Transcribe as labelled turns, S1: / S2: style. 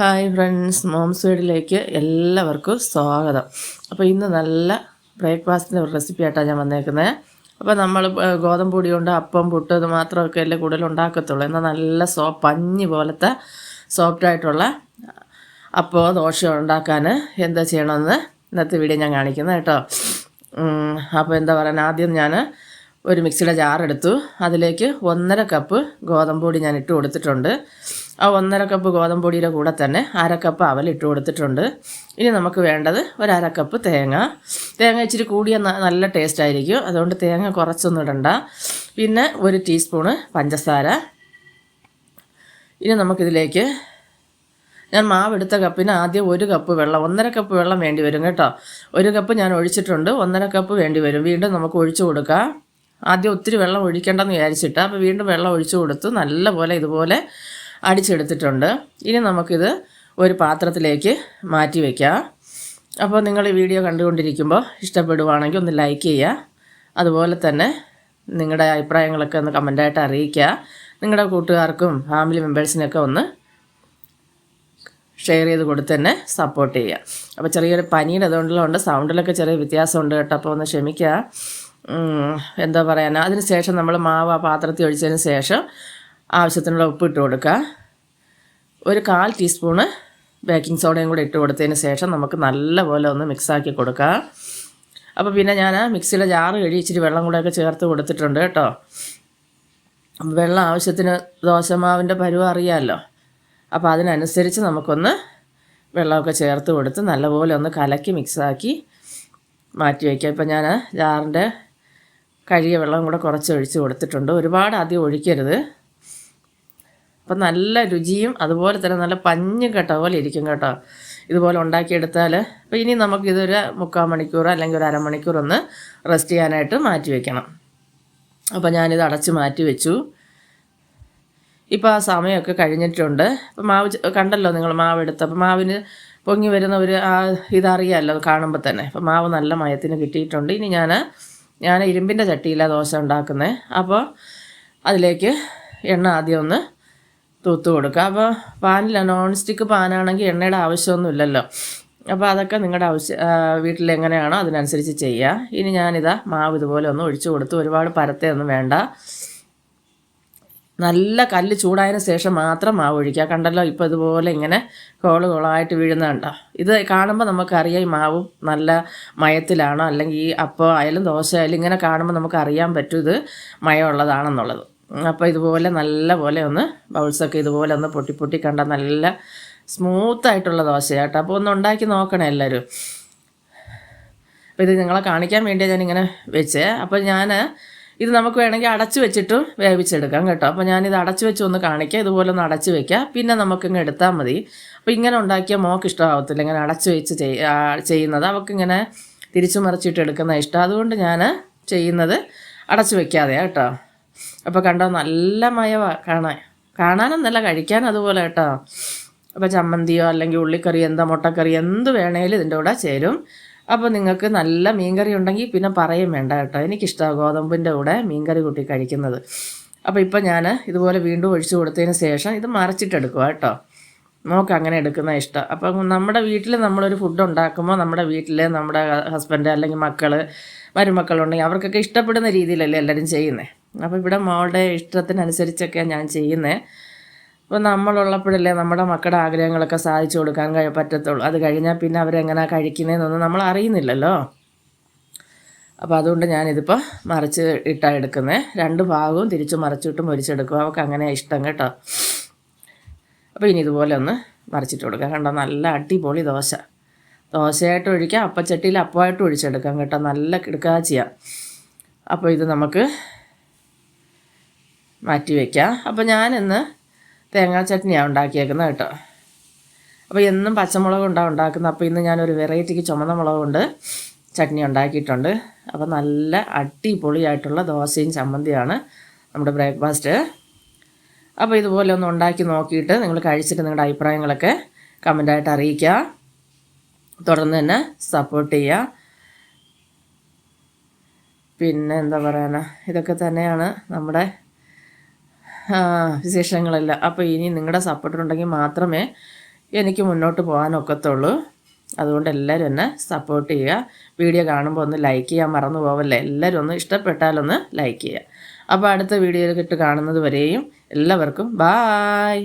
S1: Hi friends moms വീഡിലേക്ക് എല്ലാവർക്കും സ്വാഗതം. അപ്പോൾ ഇന്ന് നല്ല ബ്രേക്ക്ഫാസ്റ്റിന്റെ ഒരു റെസിപ്പി ആയിട്ടാണ് ഞാൻ വന്നേക്കുന്നത് അപ്പോൾ നമ്മൾ ഗോതമ്പ് പൊടി കൊണ്ട് അപ്പം പുട്ട് ഇത് മാത്രമൊക്കെ അല്ലേ കൂടുതൽ ഉണ്ടാക്കത്തുള്ളൂ. എന്നാൽ നല്ല സോ പഞ്ഞി പോലത്തെ സോഫ്റ്റ് ആയിട്ടുള്ള അപ്പോൾ ദോശ ഉണ്ടാക്കാൻ എന്താ ചെയ്യണമെന്ന് ഇന്നത്തെ വീഡിയോ ഞാൻ കാണിക്കുന്നത് കേട്ടോ. അപ്പോൾ എന്താ പറയുക ആദ്യം ഞാൻ ഒരു മിക്സിയുടെ ജാറെടുത്തു. അതിലേക്ക് ഒന്നര കപ്പ് ഗോതമ്പ് പൊടി ഞാൻ ഇട്ട് കൊടുത്തിട്ടുണ്ട്. ആ ഒന്നര കപ്പ് ഗോതമ്പ് പൊടിയുടെ കൂടെ തന്നെ അര കപ്പ് അവൽ ഇട്ട് കൊടുത്തിട്ടുണ്ട്. ഇനി നമുക്ക് വേണ്ടത് ഒരു അര കപ്പ് തേങ്ങ. തേങ്ങ ഇച്ചിരി കൂടിയ നല്ല ടേസ്റ്റ് ആയിരിക്കും. അതുകൊണ്ട് തേങ്ങ കുറച്ചൊന്നും ഇടണ്ട. പിന്നെ ഒരു ടീസ്പൂണ് പഞ്ചസാര. ഇനി നമുക്കിതിലേക്ക് ഞാൻ മാവ് എടുത്ത കപ്പിന് ആദ്യം ഒരു കപ്പ് വെള്ളം ഒന്നര കപ്പ് വെള്ളം വേണ്ടി വരും കേട്ടോ. ഒരു കപ്പ് ഞാൻ ഒഴിച്ചിട്ടുണ്ട്. ഒന്നര കപ്പ് വേണ്ടി വരും. വീണ്ടും നമുക്ക് ഒഴിച്ചു കൊടുക്കാം. ആദ്യം ഒത്തിരി വെള്ളം ഒഴിക്കേണ്ടെന്ന് വിചാരിച്ചിട്ട് അപ്പോൾ വീണ്ടും വെള്ളം ഒഴിച്ചു കൊടുത്ത് നല്ലപോലെ ഇതുപോലെ അടിച്ചെടുത്തിട്ടുണ്ട്. ഇനി നമുക്കിത് ഒരു പാത്രത്തിലേക്ക് മാറ്റി വയ്ക്കാം അപ്പോൾ നിങ്ങൾ ഈ വീഡിയോ കണ്ടുകൊണ്ടിരിക്കുമ്പോൾ ഇഷ്ടപ്പെടുവാണെങ്കിൽ ഒന്ന് ലൈക്ക് ചെയ്യുക. അതുപോലെ തന്നെ നിങ്ങളുടെ അഭിപ്രായങ്ങളൊക്കെ ഒന്ന് കമന്റായിട്ട് അറിയിക്കുക. നിങ്ങളുടെ കൂട്ടുകാർക്കും ഫാമിലി മെമ്പേഴ്സിനൊക്കെ ഒന്ന് ഷെയർ ചെയ്ത് കൊടുത്ത് തന്നെ സപ്പോർട്ട് ചെയ്യുക. അപ്പോൾ ചെറിയൊരു പനിയുടെ അതുകൊണ്ടുള്ളതുകൊണ്ട് സൗണ്ടിലൊക്കെ ചെറിയ വ്യത്യാസമുണ്ട് കേട്ടോ. അപ്പോൾ ഒന്ന് ക്ഷമിക്കുക. എന്താ പറയാനാ? അതിന് ശേഷം നമ്മൾ മാവ് ആ പാത്രത്തിൽ ഒഴിച്ചതിന് ശേഷം ആവശ്യത്തിനുള്ള ഉപ്പ് ഇട്ട് കൊടുക്കുക. ഒരു കാൽ ടീസ്പൂണ് ബേക്കിംഗ് സോഡയും കൂടെ ഇട്ട് കൊടുത്തതിന് ശേഷം നമുക്ക് നല്ലപോലെ ഒന്ന് മിക്സാക്കി കൊടുക്കുക. അപ്പോൾ പിന്നെ ഞാൻ മിക്സിയിലെ ജാറ് കഴി ഇച്ചിരി വെള്ളം കൂടെയൊക്കെ ചേർത്ത് കൊടുത്തിട്ടുണ്ട് കേട്ടോ. വെള്ളം ആവശ്യത്തിന് ദോശമാവിന്റെ പരുവം അറിയാമല്ലോ അപ്പോൾ അതിനനുസരിച്ച് നമുക്കൊന്ന് വെള്ളമൊക്കെ ചേർത്ത് കൊടുത്ത് നല്ലപോലെ ഒന്ന് കലക്കി മിക്സാക്കി മാറ്റി വയ്ക്കാം ഇപ്പം ഞാൻ ജാറിന്റെ കഴുകിയ വെള്ളം കൂടെ കുറച്ച് ഒഴിച്ച് കൊടുത്തിട്ടുണ്ട്. ഒരുപാട് ആദ്യം ഒഴിക്കരുത്. അപ്പം നല്ല രുചിയും അതുപോലെ തന്നെ നല്ല പഞ്ഞ് കേട്ട പോലെ ഇരിക്കും കേട്ടോ. ഇതുപോലെ ഉണ്ടാക്കിയെടുത്താൽ അപ്പോൾ ഇനി നമുക്കിതൊരു മുക്കാൽ മണിക്കൂർ അല്ലെങ്കിൽ ഒരു അരമണിക്കൂർ ഒന്ന് റെസ്റ്റ് ചെയ്യാനായിട്ട് മാറ്റി വയ്ക്കണം അപ്പോൾ ഞാനിത് അടച്ച് മാറ്റി വെച്ചു. ഇപ്പോൾ ആ സമയമൊക്കെ കഴിഞ്ഞിട്ടുണ്ട്. അപ്പോൾ മാവ് കണ്ടല്ലോ നിങ്ങൾ മാവ് എടുത്ത് അപ്പോൾ മാവിന് പൊങ്ങി വരുന്ന ഒരു ആ ഇതറിയാമല്ലോ കാണുമ്പോൾ തന്നെ. അപ്പോൾ മാവ് നല്ല മയത്തിന് കിട്ടിയിട്ടുണ്ട്. ഇനി ഞാൻ ഞാൻ ഇരുമ്പിന്റെ ചട്ടിയിലാണ് ദോശ ഉണ്ടാക്കുന്നത് അപ്പോൾ അതിലേക്ക് എണ്ണ ആദ്യം ഒന്ന് തൂത്ത് കൊടുക്കുക. അപ്പോൾ പാനില്ല നോൺ സ്റ്റിക്ക് പാനാണെങ്കിൽ എണ്ണയുടെ ആവശ്യമൊന്നുമില്ലല്ലോ. അപ്പോൾ അതൊക്കെ നിങ്ങളുടെ ആവശ്യം വീട്ടിൽ എങ്ങനെയാണോ അതിനനുസരിച്ച് ചെയ്യുക. ഇനി ഞാനിതാ മാവ് ഇതുപോലെ ഒന്ന് ഒഴിച്ചു കൊടുത്തു. ഒരുപാട് പരത്തെയൊന്നും വേണ്ട. നല്ല കല്ല് ചൂടായതിന് ശേഷം മാത്രം മാവ് ഒഴിക്കുക. കണ്ടല്ലോ ഇപ്പോൾ ഇതുപോലെ ഇങ്ങനെ കോൾ കോളായിട്ട് വീഴുന്നുണ്ടോ ഇത് കാണുമ്പോൾ നമുക്കറിയാം ഈ മാവും നല്ല മയത്തിലാണോ അല്ലെങ്കിൽ ഈ അപ്പോൾ ആയാലും ദോശ ആയാലും ഇങ്ങനെ കാണുമ്പോൾ നമുക്കറിയാൻ പറ്റും ഇത് മയമുള്ളതാണെന്നുള്ളത്. അപ്പോൾ ഇതുപോലെ നല്ല പോലെ ഒന്ന് ബൗൾസൊക്കെ ഇതുപോലെ ഒന്ന് പൊട്ടി പൊട്ടി കണ്ട നല്ല സ്മൂത്തായിട്ടുള്ള ദോശയാട്ടോ. അപ്പോൾ ഒന്ന് ഉണ്ടാക്കി നോക്കണം എല്ലാവരും അപ്പോൾ ഇത് നിങ്ങളെ കാണിക്കാൻ വേണ്ടിയാണ് ഞാനിങ്ങനെ വെച്ചേ. അപ്പോൾ ഞാൻ ഇത് നമുക്ക് വേണമെങ്കിൽ അടച്ച് വെച്ചിട്ടും വേവിച്ചെടുക്കാം കേട്ടോ. അപ്പോൾ ഞാനിത് അടച്ച് വെച്ച് ഒന്ന് കാണിക്കാം. ഇതുപോലെ ഒന്ന് അടച്ച് വെക്കാം. പിന്നെ നമുക്കിങ്ങ് എടുത്താൽ മതി. അപ്പോൾ ഇങ്ങനെ ഉണ്ടാക്കിയാൽ മോക്ക് ഇഷ്ടമാവത്തില്ല. ഇങ്ങനെ അടച്ച് വെച്ച് ചെയ്യുന്നത്. അവൾക്കിങ്ങനെ തിരിച്ചു മറിച്ചിട്ട് എടുക്കുന്ന ഇഷ്ടം. അതുകൊണ്ട് ഞാൻ ചെയ്യുന്നത് അടച്ച് വെക്കാതെ കേട്ടോ. അപ്പോൾ കണ്ടോ നല്ല മയവാ കാണാൻ. കാണാനെന്നല്ല കഴിക്കാൻ അതുപോലെ കേട്ടോ. അപ്പോൾ ചമ്മന്തിയോ അല്ലെങ്കിൽ ഉള്ളിക്കറി എന്താ മുട്ടക്കറി എന്ത് വേണേലും ഇതിന്റെ കൂടെ ചേരും. അപ്പോൾ നിങ്ങൾക്ക് നല്ല മീൻകറി ഉണ്ടെങ്കിൽ പിന്നെ പറയും വേണ്ട കേട്ടോ. എനിക്കിഷ്ടമാണ് ഗോതമ്പിന്റെ കൂടെ മീൻകറി കൂട്ടി കഴിക്കുന്നത്. അപ്പോൾ ഇപ്പം ഞാൻ ഇതുപോലെ വീണ്ടും ഒഴിച്ചു കൊടുത്തതിന് ശേഷം ഇത് മറച്ചിട്ടെടുക്കുക കേട്ടോ. നോക്ക് അങ്ങനെ എടുക്കുന്ന ഇഷ്ടം. അപ്പം നമ്മുടെ വീട്ടിൽ നമ്മളൊരു ഫുഡ് ഉണ്ടാക്കുമ്പോൾ നമ്മുടെ വീട്ടിൽ നമ്മുടെ ഹസ്ബൻഡ് അല്ലെങ്കിൽ മക്കൾ മരുമക്കളുണ്ടെങ്കിൽ അവർക്കൊക്കെ ഇഷ്ടപ്പെടുന്ന രീതിയിലല്ലേ എല്ലാവരും ചെയ്യുന്നത് അപ്പോൾ ഇവിടെ മോളുടെ ഇഷ്ടത്തിനനുസരിച്ചൊക്കെയാണ് ഞാൻ ചെയ്യുന്നത് അപ്പോൾ നമ്മളുള്ളപ്പോഴല്ലേ നമ്മുടെ മക്കളുടെ ആഗ്രഹങ്ങളൊക്കെ സാധിച്ചു കൊടുക്കാൻ കഴി പറ്റത്തുള്ളൂ. അത് കഴിഞ്ഞാൽ പിന്നെ അവരെങ്ങനെ കഴിക്കുന്നതെന്നൊന്നും നമ്മൾ അറിയുന്നില്ലല്ലോ. അപ്പോൾ അതുകൊണ്ട് ഞാനിതിപ്പോൾ മറിച്ച് ഇട്ടാണ് എടുക്കുന്നത് രണ്ട് ഭാഗവും തിരിച്ച് മറിച്ചിട്ട് മുരിച്ചെടുക്കും അവൾക്ക് അങ്ങനെ ഇഷ്ടം കേട്ടോ. അപ്പോൾ ഇനി ഇതുപോലെ ഒന്ന് മറിച്ചിട്ട് കൊടുക്കാം. കണ്ടോ? നല്ല അടിപൊളി ദോശ. ദോശയായിട്ട് ഒഴിക്കാം അപ്പച്ചട്ടിയിൽ അപ്പമായിട്ട് ഒഴിച്ചെടുക്കാം കേട്ടോ. നല്ല കിടക്കാ ചെയ്യാം അപ്പോൾ ഇത് നമുക്ക് മാറ്റി വയ്ക്കാം അപ്പോൾ ഞാനിന്ന് തേങ്ങാ ചട്നിയാണ് ഉണ്ടാക്കിയേക്കുന്നത് കേട്ടോ. അപ്പോൾ എന്നും പച്ചമുളക് ഉണ്ടാ ഉണ്ടാക്കുന്നത് അപ്പോൾ ഇന്ന് ഞാനൊരു വെറൈറ്റിക്ക് ചുമന്ന മുളക് കൊണ്ട് ചട്നി ഉണ്ടാക്കിയിട്ടുണ്ട്. അപ്പോൾ നല്ല അടിപൊളിയായിട്ടുള്ള ദോശയും ചമ്മന്തിയാണ് നമ്മുടെ ബ്രേക്ക്ഫാസ്റ്റ്. അപ്പോൾ ഇതുപോലെ ഒന്ന് ഉണ്ടാക്കി നോക്കിയിട്ട് നിങ്ങൾ കഴിച്ചിട്ട് നിങ്ങളുടെ അഭിപ്രായങ്ങളൊക്കെ കമന്റായിട്ട് അറിയിക്കുക തുടർന്ന് തന്നെ സപ്പോർട്ട് ചെയ്യുക പിന്നെ എന്താ പറയാനാ? ഇതൊക്കെ തന്നെയാണ് നമ്മുടെ വിശേഷങ്ങളെല്ലാം. അപ്പോൾ ഇനി നിങ്ങളുടെ സപ്പോർട്ട് ഉണ്ടെങ്കിൽ മാത്രമേ എനിക്ക് മുന്നോട്ട് പോകാനൊക്കത്തുള്ളൂ. അതുകൊണ്ട് എല്ലാവരും എന്നെ സപ്പോർട്ട് ചെയ്യുക. വീഡിയോ കാണുമ്പോൾ ഒന്ന് ലൈക്ക് ചെയ്യാൻ മറന്നു പോവല്ലേ? എല്ലാവരും ഒന്ന് ഇഷ്ടപ്പെട്ടാലൊന്ന് ലൈക്ക് ചെയ്യുക. അപ്പോൾ അടുത്ത വീഡിയോയിൽ ഇട്ട് കാണുന്നത് വരെയും എല്ലാവർക്കും ബായ്